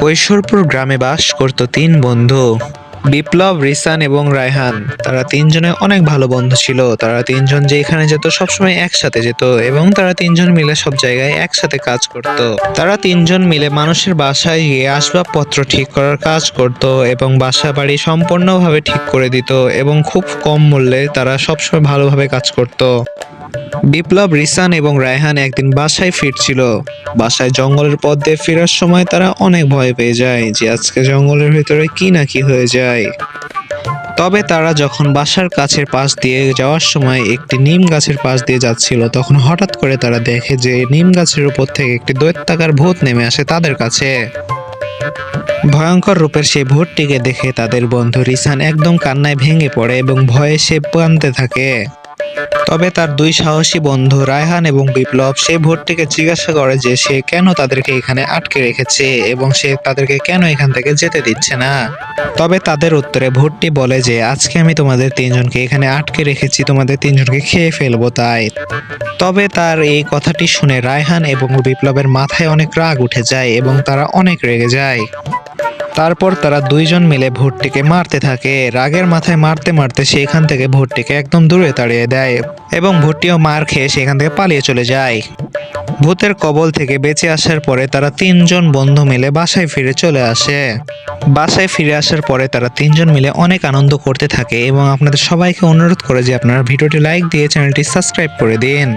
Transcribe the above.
কৈশোরপুর গ্রামে বাস করত তিন বন্ধু, বিপ্লব, রিসান এবং রায়হান। তারা তিনজনে অনেক ভালো বন্ধু ছিল। তারা তিনজন যেখানে যেত সবসময় একসাথে যেত এবং তারা তিনজন মিলে সব জায়গায় একসাথে কাজ করত। তারা তিনজন মিলে মানুষের বাসায় গিয়ে আসবাবপত্র ঠিক করার কাজ করত এবং বাসা বাড়ি সম্পূর্ণভাবে ঠিক করে দিত এবং খুব কম মূল্যে তারা সবসময় ভালোভাবে কাজ করত। বিপ্লব, রিসান এবং রায়হান একদিন বাসায় ফিরছিল। বাসায় জঙ্গলের পথ দিয়ে ফেরার সময় তারা অনেক ভয় পেয়ে যায় যে আজকে জঙ্গলের ভিতরে কি না কি হয়ে যায়। তবে তারা যখন বাসার কাছের পাশ দিয়ে যাওয়ার সময় একটি নিম গাছের পাশ দিয়ে যাচ্ছিল, তখন হঠাৎ করে তারা দেখে যে নিম গাছের উপর থেকে একটি দৈত্যাকার ভূত নেমে আসে তাদের কাছে। ভয়ঙ্কর রূপের সেই ভূতটিকে দেখে তাদের বন্ধু রিসান একদম কান্নায় ভেঙে পড়ে এবং ভয়ে সে কাঁদতে থাকে। তবে তার দুই সাহসী বন্ধু রায়হান এবং বিপ্লব সে ভোটটিকে জিজ্ঞাসা করে যে সে কেন তাদেরকে এখানে আটকে রেখেছে এবং সে তাদেরকে কেন এখান থেকে যেতে দিচ্ছে না। তবে তাদের উত্তরে ভোটটি বলে যে, আজকে আমি তোমাদের তিনজনকে এখানে আটকে রেখেছি, তোমাদের তিনজনকে খেয়ে ফেলব তাই। তবে তার এই কথাটি শুনে রায়হান এবং বিপ্লবের মাথায় অনেক রাগ উঠে যায় এবং তারা অনেক রেগে যায়। তারপর তারা দুইজন মিলে ভোটটিকে মারতে থাকে। রাগের মাথায় মারতে মারতে সেখান থেকে ভোটটিকে একদম দূরে তাড়িয়ে দেয় এবং ভোটটিও মার খেয়ে সেখান থেকে পালিয়ে চলে যায়। ভূতের কবল থেকে বেঁচে আসার পরে তারা তিনজন বন্ধু মিলে বাসায় ফিরে চলে আসে। বাসায় ফিরে আসার পরে তারা তিনজন মিলে অনেক আনন্দ করতে থাকে এবং আপনাদের সবাইকে অনুরোধ করে যে আপনারা ভিডিওটি লাইক দিয়ে চ্যানেলটি সাবস্ক্রাইব করে দিন।